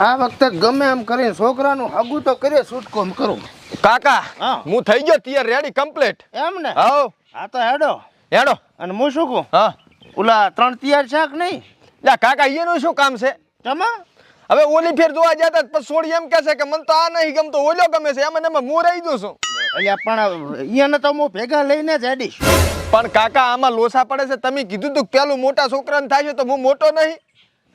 આ વખતે ગમે એમ કરીને છોકરાનું હગું તો કરીએ છૂટકો કરું. કાકા હા. હું થઈ ગયો તૈયાર રેડી કમ્પ્લીટ એમ ને? આવો આ તો હેડો. હેડો. અને હું શું કહું? હા. ઓલા ત્રણ તૈયાર છે કે નહીં? લે કાકા એનું શું કામ છે? તમા હવે ઓલી ફેર જોવા જતા જ પછી સોડી એમ કહે છે કે મને તો આ નહીં ગમતો ઓલો ગમે છે એમ ને એમાં હું રહી દઉં છું. અહીંયા પણ અહીંયાને તો હું ભેગા લઈને જ હેડીશ. પણ કાકા આમાં લોસા પડે છે તમે કીધું તું કે પેલું મોટા છોકરાને થાય છે તો હું મોટો નહીં.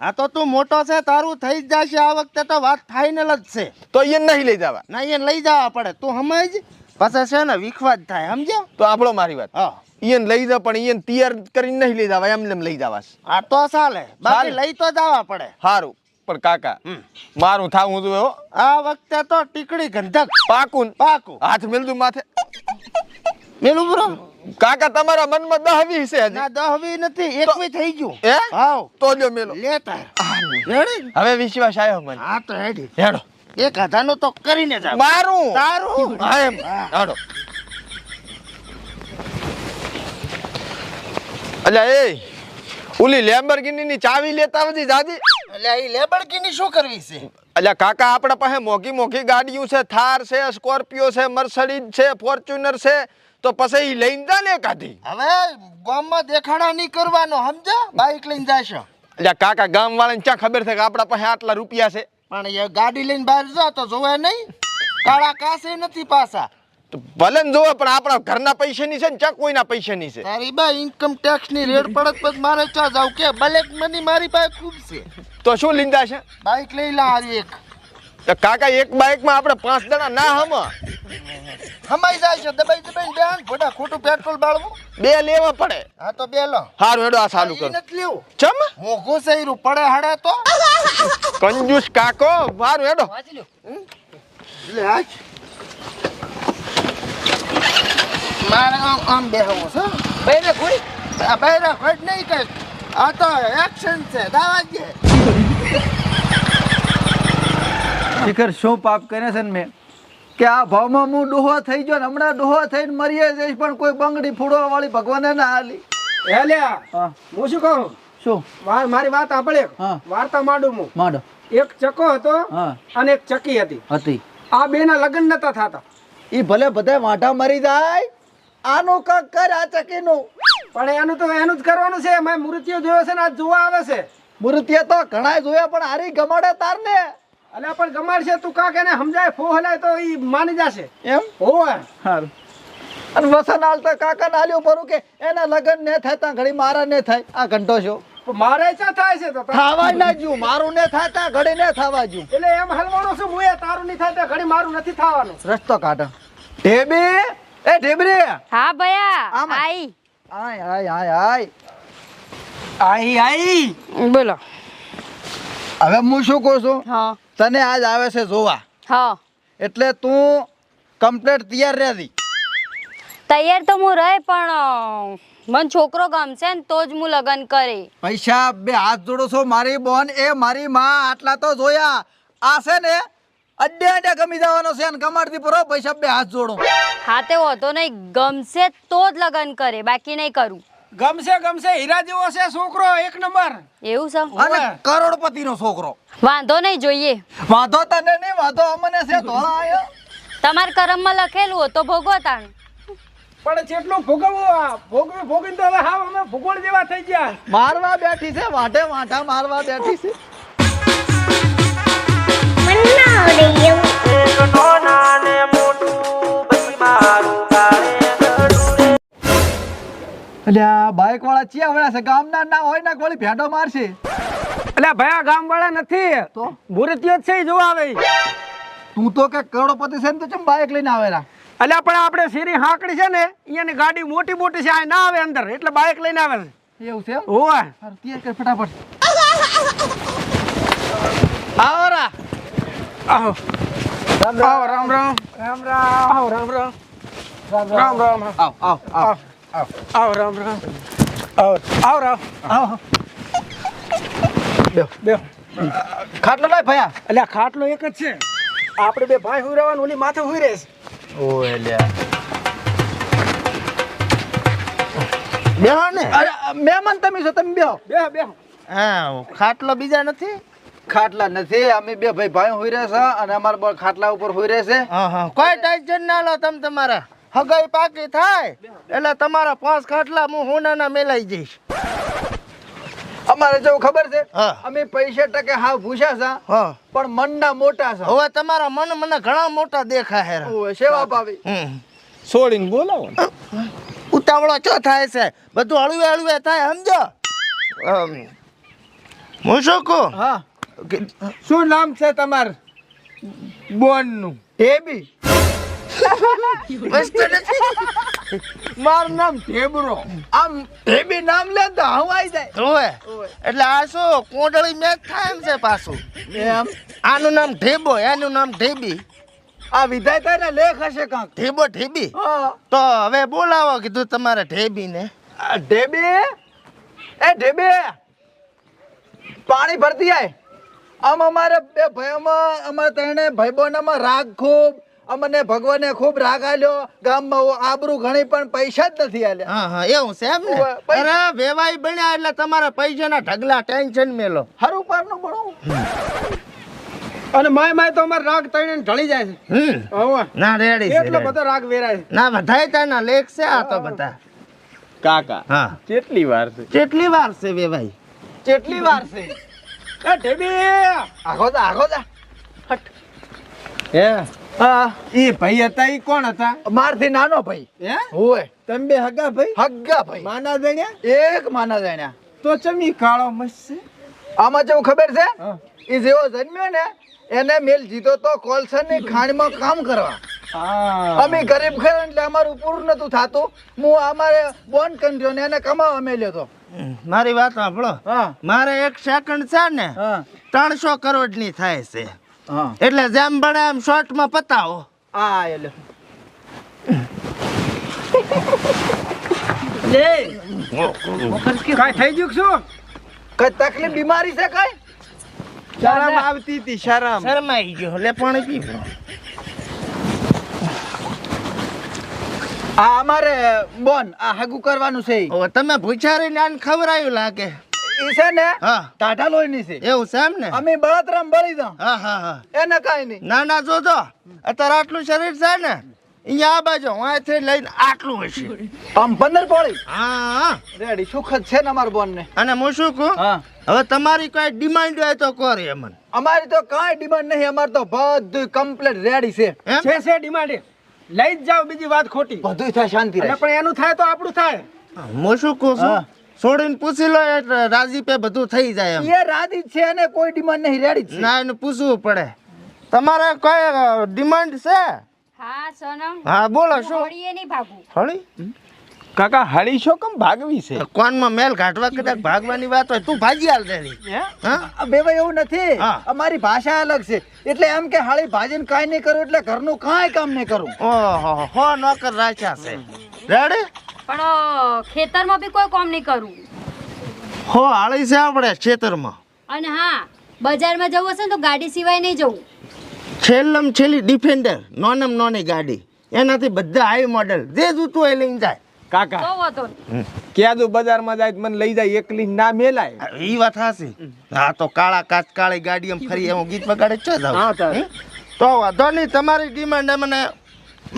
હા તો તું મોટો છે તારું થઈ જ જશે. આ વખતે તો વાત ફાઇનલ જ છે. તો એને નહીં લઈ જવા. ના એને લઈ જવા પડે. તું સમજ પછી છે ને વિખવા જ થાય સમજ્યા? તો આપણો મારી વાત. હા. એને લઈ જા પણ એને તૈયાર કરીને નહીં લઈ જવા એમને એમ લઈ જવા આ તો ચાલે. બાકી લઈ તો જવા પડે. સારું પણ કાકા. મારું થાવું જોઈએ હો આ વખતે તો ટીકડી ગંધક. પાકું. પાકું. હાથ મેલતું માથે. મેલું બ્રો. કાકા તમારા મનમાં દહવી છે ના દહવી નથી એકવી થઈ ગયું. હે? હાવ તો જો મેલો. લેતા. રેડી? હવે વિશ્વાસ આવ્યો મને. હા તો હેડી. હેડો. એક હજારનું તો કરીને જા મારું? તારું? હા એમ. હેડો. અલ્યા એ ઓલી લેમ્બરગિની ની ચાવી લેતા હતી દાદી એટલે એ લેબડકીની શું કરવી છે? અલ્યા કાકા આપણા પાસે મોઘી મોઘી ગાડીઓ છે થાર છે સ્કોર્પિયો છે મર્સડીઝ છે ફોર્ચ્યુનર છે. તો પછી લઈને જા ને કાઢી હવે ગામમાં દેખાડા નહીં કરવાનો સમજ્યા? બાઈક લઈને જાશો એટલે કાકા ગામ વાળાને ક્યાં ખબર છે કે આપણા પાસે આટલા રૂપિયા છે? પણ એ ગાડી લઈને બહાર જા તો જોવે નહીં. કાળા કાસે નથી પાછા. તો ભલે જોવે પણ આપણા ઘરના પૈસાની છે ને ચા કોઈના પૈસાની છે? તારી બા ઇન્કમ ટેક્સની રેડ પડત પછી મારે ચા જાવ? કે બ્લેક મની મારી પાસે ખૂબ છે. તો શું લીંદા છે? બાઈક લઈ લા એક. તો કાકા એક બાઇકમાં આપણે પાંચ જણા ના હમ. હમાઈ જાય છે દબાઈ દબાઈ બેન ખોટા ખોટું પેટ્રોલ બાળવું. બે લેવા પડે. હા તો બે લો. હારું હેડો આ ચાલુ કર. નથી લેવું. ચમ? મોઘું છે પડે હાડે તો. કંજૂસ કાકો હારું હેડો. લે આજ. મારે આમ આમ બેહવું છે. બૈરે કોઈ આ બૈરે કોઈ નહીં કઈ. આ તો એક્શન છે દાવા દે શિખર શું પાપ કરે છે ને મેં? કે આ ભાવમાં હું ડોહો થઈ ગયો ને હમણાં ડોહો થઈને મરીએ જઈશ પણ કોઈ બંગડી ફૂડવા વાળી ભગવાને ના હાલી હેલ્યા હા. શું કહું? શું? વાર મારી વાત આપણે હા. વાર્તા માંડું હું. માંડો. એક ચકો હતો અને એક ચકી હતી. હતી. આ બે ના લગ્ન નતા થતા. એ ભલે બધા વાંઢા મરી જાય આનું કાક કર આ ચકીનું. પણ એનું તો એનું જ કરવાનું છે. મેં મૃત્યુ જોયો છે ને આજ જોવા આવે છે. મૃત્યુ તો ઘણા જોયા પણ હારી ગમાડે તારને. અલ્યા પણ ગમાડશે તું કાક એને સમજાય? ફો હલાય તો ઈ માની જશે. એમ? હોવે સારું અને વસન હાલતા કાકા નાલ્યું પરું કે એના લગન ને થાય ત્યાં ઘડી મારા ને થાય. આ ઘંટો છો. મારે ચા થાય છે તો થાવા ના જો મારું ને થાય ત્યાં ઘડી ને થવા જ્યું. એટલે એમ હલવાનો છું હું એ તારું નહીં થાય ઘડી મારું નથી થવાનું. રસ્તો કાઢો. ઢેબે? એ ઢેબરે હા ભયા. આમાં. આઈ. આય આય આય આય. આઈ આઈ. બોલો. હવે હું શું કહું છું? હા. તને આજ આવે છે જોવા. હા. એટલે તું કમ્પ્લેટ તૈયાર રહેતી તૈયાર તો હું રહે પણ મન છોકરો ગમશે ને તો જ હું લગ્ન કરી. પૈસા બે હાથ જોડો છો મારી બોન એ મારી માં આટલા તો જોયા. આ છે ને અડ્ડે અડ્ડે ગમી જવાનો છે અને કમાડતી પૂરો પૈસા બે હાથ જોડો. હા તે હોતો નહીં ગમશે તો જ લગ્ન કરે બાકી નહીં કરું. ગમશે ગમશે હીરા જેવો છે છોકરો એક નંબર. એવું છે? અને કરોડપતિ નો છોકરો. વાંધો નહીં જોઈએ. વાંધો તને નહીં વાંધો અમને છે ધોળા આયો. તમારા કરમમાં લખેલું હોય તો ભોગવો તાણ પણ જેટલું ભોગવવું આ ભોગવી ભોગવીને તો હવે હાવ અમે ભૂગોળ જેવા થઈ ગયા. મારવા બેઠી છે વાઢે વાંઢા મારવા બેઠી છે. અલ્યા બાઈક વાળા ચિયા વળ્યા છે ગામના ના હોય ને કોળી ભેંડો મારશે. એટલે ભયા ગામ વાળા નથી. તો? જ છે જોવા આવે તું તો કે કરોડપતિ છે ને તો ચમ બાઈક લઈને આવેલા? અલ્યા પણ આપણે સીરી હાંકડી છે ને અહીંયાની ગાડી મોટી મોટી છે આ ના આવે અંદર એટલે બાઇક લઈને આવે છે. એવું છે સારું, તૈયાર કર ફટાફટ. આવો રા. આવો. રામ રામ રામ. રામ રામ. આવો રામ રામ. રામ રામ. આવ આવ આવ. આવો. રામ રામ. આવ. આવ રામ. આવ. બે બે ખાટલો લાય ભયા. એટલે ખાટલો એક જ છે. આપણે બે ભાઈ હુઈ રહેવાનું ઓલી માથે હુઈ રહેશે ઓય એલ્યા બેહો ને. અરે મહેમાન તમે છો તમે બેહો. બેહો બેહો. હા ખાટલો બીજા નથી? ખાટલા નથી અમે બે ભાઈ ભાઈ હોઈ રહ્યા છે અને અમારા ખાટલા ઉપર હોઈ રહ્યા છે હા હા. કોઈ ટેન્શન ના લો તમે તમારા. હગાઈ પાકી થાય એટલે તમારા પાંચ ખાટલા હું હોનાના મેલાઈ જઈશ. અમારે જેવું ખબર છે? હા. અમે પૈસા ટકે હા ભૂસ્યા છે હા. પણ મનના મોટા છે. હવે તમારા મન મને ઘણા મોટા દેખાય હે સેવા પાવી. છોડીને બોલાવો. ઉતાવળો ચો થાય છે? બધું હળવે હળવે થાય સમજો? હું શું કહું? હા. શું નામ છે તમારું? બોનનું ટેબી મસ્ત નથી મારું નામ ઢેબરો આમ ટેબી નામ લે તો જાય. એટલે આ શું કોંડળી મેચ થાય એમ છે પાછું? એમ? આનું નામ ઢેબો એનું નામ ઢેબી. આ વિધાયતા ને લેખ હશે કાંક? ઢેબો ઢેબી? તો હવે બોલાવો કીધું તમારે ઢેબી ને આ ઢેબી? એ ઢેબી? પાણી ભરતી આય. આમ અમારે બે ભાઈઓમાં અમારે તેને ભાઈબંધોમાં રાગ ખૂબ અમને ભગવાને ખૂબ રાગ આલ્યો. ગામમાં આબરૂ ઘણી પણ પૈસા જ નથી આલ્યા. હા હા એવું છે એમ ને? અરે વેવાઈ બન્યા એટલે તમારા પૈસાના ઢગલા ટેન્શન મેલો. હરું પરનું ભણું અને માય માય તો અમાર રાગ તઈને ઢળી જાય છે. હમ. ના રેડી છે એટલો બધો રાગ વેરાય છે. ના બધાય તાના લેખ છે આ તો બધા. કાકા હા. કેટલી વાર છે? કેટલી વાર છે વેવાઈ? કેટલી વાર છે? એ ઢેબી! આખો જા આખો જા હે હા? ઈ ભાઈ હતા ઈ કોણ હતા? મારથી નાનો ભાઈ. હે? હોય. તમે બે હગા ભાઈ? હગ્ગા ભાઈ. માના દણ્યા એક માના જાણ્યા. તો ચમી કાળો મસ્ત છે. આમાં જેવું ખબર છે? એ જેવો જન્મ્યો ને એને મેલ જીતો તો કોલસરની ખાણમાં કામ કરવા. અમે ગરીબ ઘર એટલે અમારું પૂરું નતું થતું. હું અમારે બોન કર્યો ને એને કમાવા મેલ્યો તો. મારી વાત સાંભળો. મારે એક સેકન્ડ છે ને ત્રણસો કરોડની થાય છે. એટલે જેમ બને એમ શોર્ટમાં પતાવો. હા એટલે. કાંઈ થઈ ગયું શું? કઈ તકલીફ બીમારી છે કઈ? શરમ આવતી હતી શરમ. શરમાઈ ગયો લે પાણી પી આ અમારે બોન આ હગું કરવાનું છે તમે ભૂચારીને આને ખવડાયું લાગે. ઈ છે ને હા. ટાઢા લોહીની છે. એવું છે એમ ને? અમે બળતરામ બળી દઉં હા હા હા. એને કાઈ નહીં. ના ના જોજો. અત્યારે આટલું શરીર છે ને અહીંયા આ બાજુ અહીંથી લઈને આટલું હશે આમ પંદર પોળી. હા. હા રેડી સુખ જ છે ને અમારા બોન ને અને હું શું કહું? હવે તમારી કઈ ડિમાન્ડ હોય તો કરે અમન. અમારી તો કાંઈ ડિમાન્ડ નહીં અમારે તો બધું કમ્પ્લીટ રેડી છે. છે છે ડિમાન્ડ. લઈ જ જાઓ બીજી વાત ખોટી. બધું થાય શાંતિ રહે. પણ એનું થાય તો આપણું થાય. હું શું કહું છું? છોડીને પૂછી લો એટલે રાજીપે બધું થઈ જાય એમ. એ રાજી છે અને કોઈ ડિમાન્ડ નહીં રેડી છે. ના એને પૂછવું પડે. તમારે કોઈ ડિમાન્ડ છે? હા સોનમ. હા બોલો શું? હોળીએ નહીં ભાગું. હળી? કાકા હળી શો કેમ ભાગવી છે? કોનમાં મેલ ઘાટવા કદાચ ભાગવાની વાત હોય તું ભાજી હાલ હા? બે ભાઈ એવું નથી. હા. અમારી ભાષા અલગ છે. એટલે એમ કે હાળી ભાજીને કાંઈ નહીં કરું એટલે ઘરનું કાંઈ કામ નહીં કરું. ઓહો હો નોકર રાખ્યા છે. રેડી? પણ ખેતરમાં બી કોઈ કામ નહીં કરું. હો છે આપણે ખેતરમાં. અને હા બજારમાં જવું હશે ને તો ગાડી સિવાય નહીં જવું. છેલ્લમ છેલ્લી ડિફેન્ડર નોનમ નોની ગાડી. એનાથી બધા હાઈ મોડેલ જે જૂતું હોય લઈને જાય. કાકા તો વાંધો નહીં. બજારમાં જાય તો મને લઈ જાય એકલી ના મેલાય. એ વાત હાસી હા તો કાળા કાચ કાળી ગાડી એમ ફરી એવું ગીત વગાડે ચો હા. તો. વાંધો નહીં તમારી ડિમાન્ડ મને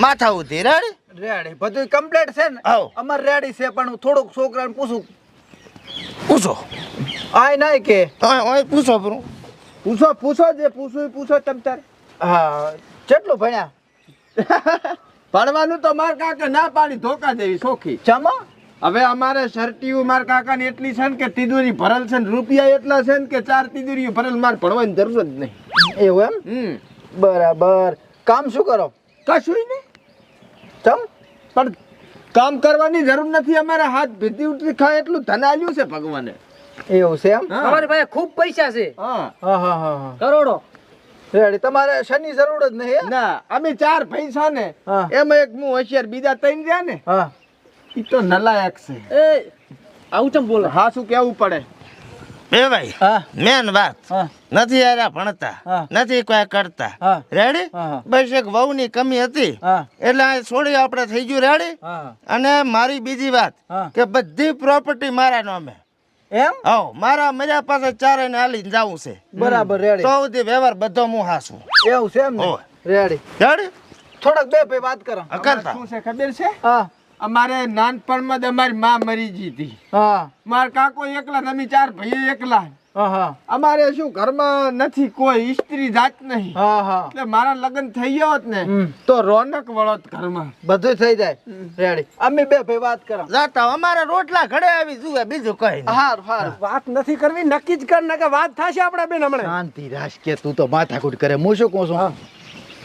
માથા ઉધી રેડી રેડી. બધું કમ્પ્લીટ છે ને? આવ. અમારે રેડી છે પણ થોડુંક છોકરાને પૂછું. પૂછો. આય નાય કે. આય ઓય પૂછો બરું પૂછો પૂછો જે પૂછવું એ પૂછો તમ તાર. હા કેટલું ભણ્યા? ભણવાનું તો માર કાકા ના પાડી ધોકા દેવી સોખી. ચમો? હવે અમારે શર્ટીયું માર કાકાની એટલી છે ને કે તિજોરી ભરલ છે ને રૂપિયા એટલા છે ને કે ચાર તિજોરીઓ ભરેલ માર ભણવાની જરૂર જ નહીં. એવું એમ? હમ. બરાબર. કામ શું કરો? કશું નહીં. ચમ? પણ કામ કરવાની જરૂર નથી અમારે હાથ ભીતી ઉઠી ખાય એટલું ધન આલ્યું છે ભગવાને. એવું છે એમ? હા. અમારી પાસે ખૂબ પૈસા છે. હા. હા હા હા હા. કરોડો. રેડી તમારે શનિ જરૂર જ નહીં? ના અમે ચાર પૈસા ને હા. એમાં એક હું હોશિયાર બીજા ત્રણ રહ્યા ને હા. એ તો નલાયક છે. એ આવું ચમ બોલો? હા શું કેવું પડે? એ ભાઈ? મેન વાત. નથી યાર ભણતા નથી કોઈ કરતા. રેડી. બસ એક વહુની કમી હતી. એટલે આ છોડી આપણે થઈ ગયું રેડી અને મારી બીજી વાત કે બધી પ્રોપર્ટી મારા નામે. એમ? હો મારા મજા પાસે ચારે ને જાવું છે. બરાબર રેડી સુધી વ્યવહાર બધો હું હાસું. એવું છે એમ રેડી રેડી થોડાક બે ભાઈ વાત કરો. કરતા શું છે ખબર છે? હા. અમારે નાનપણમાં જ અમારી માં મરી ગઈ હતી. હા. મારા કાકો એકલા અમે ચાર ભાઈ એકલા. હા હા. અમારે શું ઘરમાં નથી કોઈ સ્ત્રી જાત નહીં. હા હા. એટલે મારા લગ્ન થઈ ગયો હોત ને તો રોનક વળત ઘરમાં. બધું થઈ જાય. રેડી. અમે બે ભાઈ વાત કરો. જાતા અમારે રોટલા ઘડે આવી જુએ બીજું કઈ હાર હાર. વાત નથી કરવી નક્કી જ કર કે વાત થશે આપડે બેન હમણાં. શાંતિ રાશ કે તું તો માથાકૂટ કરે. હું શું કહું છું?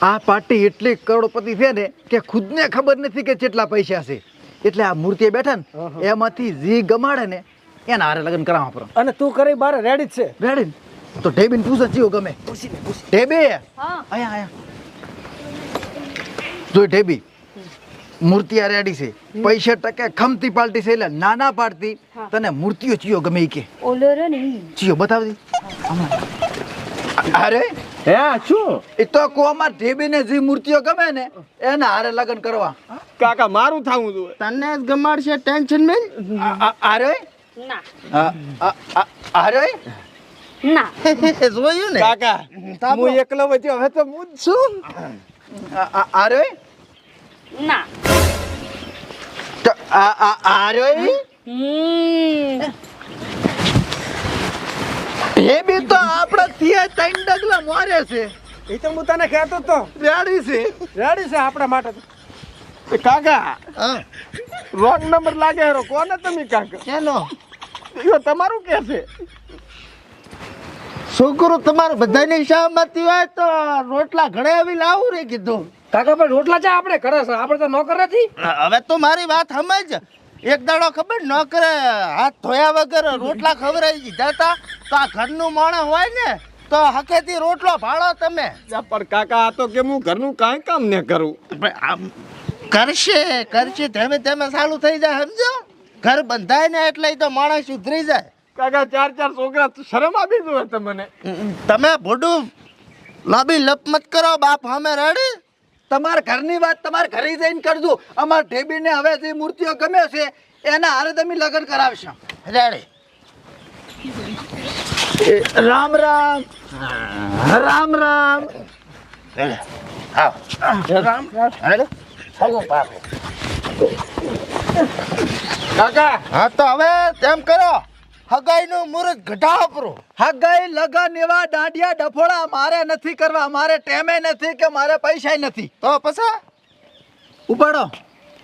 આ પાર્ટી એટલી કરોડપતિ છે ને કે ખુદને ખબર નથી કે કેટલા પૈસા છે. એટલે આ મૂર્તિ બેઠા ને એમાંથી જી ગમાડે ને એના હારે લગ્ન કરાવવા પર અને તું કરી બારે રેડી છે. રેડી? તો ઢેબીને પૂછે ચિયો ગમે. ઢેબી? હા. અહીંયા અહીંયા. જોઈ ઢેબી મૂર્તિ આ રેડી છે. પૈસા ટકે ખમતી પાલટી છે એટલે નાના પાડતી. તને મૂર્તિઓ ચિયો ગમે કે. ઓલો રે ને. ચિયો બતાવતી અરે હે શું? એ તો કોમાં ઢેબીને જે મૂર્તિઓ ગમે ને એને હારે લગ્ન કરવા. કાકા મારું થાવું તું તને જ ગમાડશે ટેન્શન મેં અરે ના. આ- આ- આ- અરે ના. જોયું ને? કાકા હું એકલો વચ્ચે હવે તો હું છું. આ- આ- ના. તો આ- આ- અરે હમ. ઢેબી તો આપણે ત્યાં ત્રણ ડગલા મારે છે. એ તો હું તને કહેતો તો. રેડી છે. રેડી છે આપણા માટે તો. કાકા હા. રોંગ નંબર લાગે હેરો. કોને તમે કાકા? કેનો? યો તમારું કે છે? છોકરો તમારું બધાની સહમતી હોય તો રોટલા ઘણે આવી લાવું રે કીધું. કાકા પણ રોટલા ચા આપણે કરે છે? આપણે તો નોકર નથી? હવે તો મારી વાત સમજ. એક દાડો ખબર ન કરે હાથ ધોયા વગર રોટલા ખવડાવી દીધા હતા તો આ ઘરનું માણસ હોય ને તો હકેથી રોટલો ભાળો તમે. પણ કાકા આ તો કે હું ઘરનું કાંઈ કામ ને કરું. આમ કરશે કરશે ધીમે ધીમે ચાલુ થઈ જાય સમજો? ઘર બંધાય ને એટલે તો માણસ સુધરી જાય. કાકા ચાર ચાર છોકરા શરમ આપી દો તમને. તમે ભોડું લાંબી લપ મત કરો બાપ સામે રેડી. તમારા ઘરની વાત તમારા ઘરે જઈને કરજો. અમારા ઢેબીને હવે જે મૂર્તિઓ ગમે છે એના હારે તમે લગ્ન કરાવશો. રેડી. રામ રામ. રામ રામ. રેડી. આવ. રામ રેડી? પાપે કાકા. હા તો હવે તેમ કરો. હગાઈનું ઘટા ઘટાડો હગાઈ લગન એવા દાંડિયા ડફોડા મારે નથી કરવા. મારે ટેમે નથી કે મારે પૈસા નથી. તો પછી? ઉપાડો.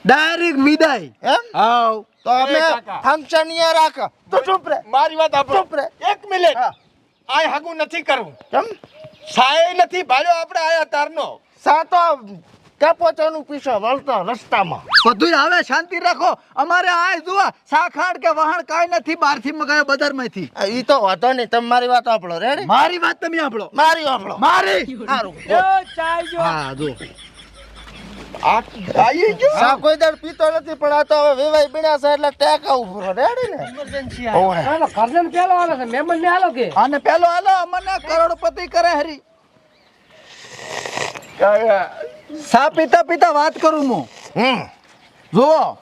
ડાયરેક્ટ વિદાય. એમ? આવ તો અમે ફંક્શન અહીંયા રાખ. તો ચૂપ રે. મારી વાત આપો ચૂપ રે. એક મિનિટ. આય આ હગું નથી કરવું. કેમ? સાય નથી. ભાડ્યો આપણે આયા તારનો. સાતો ટેપોચાનું પીછો વળતો રસ્તામાં. બધું હવે શાંતિ રાખો. અમારે આ જુઓ સાખાડ કે વહાણ કાંઈ નથી બહારથી મગાયો બજારમાંથી. ઈ તો વાંધો નહીં તમે મારી વાત આપણો રેડી મારી વાત તમે આપણો મારી આપણો મારી? સારું હા જો. કોઈ દર પીતો નથી પણ આ તો હવે વેવાઈ બીણ્યા છે એટલે ટેક આવું રેડી ને? ઓવે. અને પેલો હાલો અમને કરોડપતિ કરે હરી. સા પીતા પીતા વાત કરું હું? હમ. જુઓ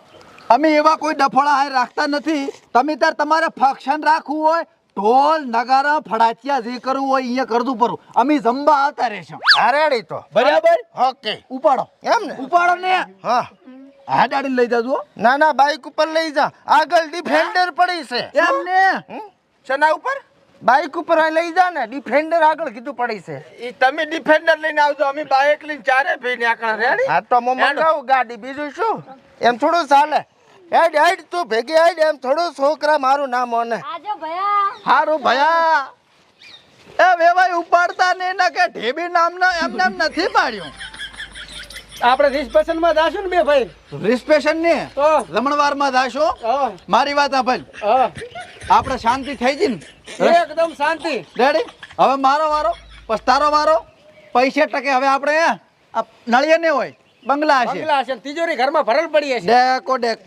અમે એવા કોઈ ડફોળા હાય રાખતા નથી. તમે તાર તમારે ફંક્શન રાખવું હોય ઢોલ નગારા ફડાચિયા જે કરવું હોય અહીંયા કરવું પડું અમે જમવા આવતા રહેશું. આ તો. બરાબર? ઓકે. ઉપાડો. એમ ને? ઉપાડો ને. હા. હા દાડી લઈ જાજો ના ના બાઈક ઉપર લઈ જા. આગળ ડિફેન્ડર પડી છે. એમ ને? શેના ઉપર? બાઈક ઉપર આ લઈ જા ને ડિફેન્ડર આગળ કીધું પડી છે. ઈ તમે ડિફેન્ડર લઈને આવજો અમે બાઇક લઈને ચારે ભાઈ નીકળ્યા. રેડી હા તો હું મંગાવું ગાડી બીજું શું? એમ થોડું ચાલે. હેડ હેડ તું ભેગી હેડ એમ થોડું છોકરા મારું નામ ઓને. આજો ભયા. હારું ભયા. એ વેવાય ઉપાડતા ને એના કે ઢેબી નામનો એમ નામ નથી પાડ્યું. આપણે રિસ્પેશનમાં જાશું ને બે ભાઈ? રિસ્પેશન ને રમણવાર રમણવારમાં જાશો મારી વાત આ ભાઈ. આપણે શાંતિ થઈ ગઈ ને? એકદમ શાંતિ. રેડી? હવે મારો વારો પછી તારો વારો. પૈસે ટકે હવે આપણે આ નળિયે ને હોય બંગલા હશે. બંગલા છે તિજોરી ઘરમાં ભરેલ પડી હશે. ડેકો ડેક.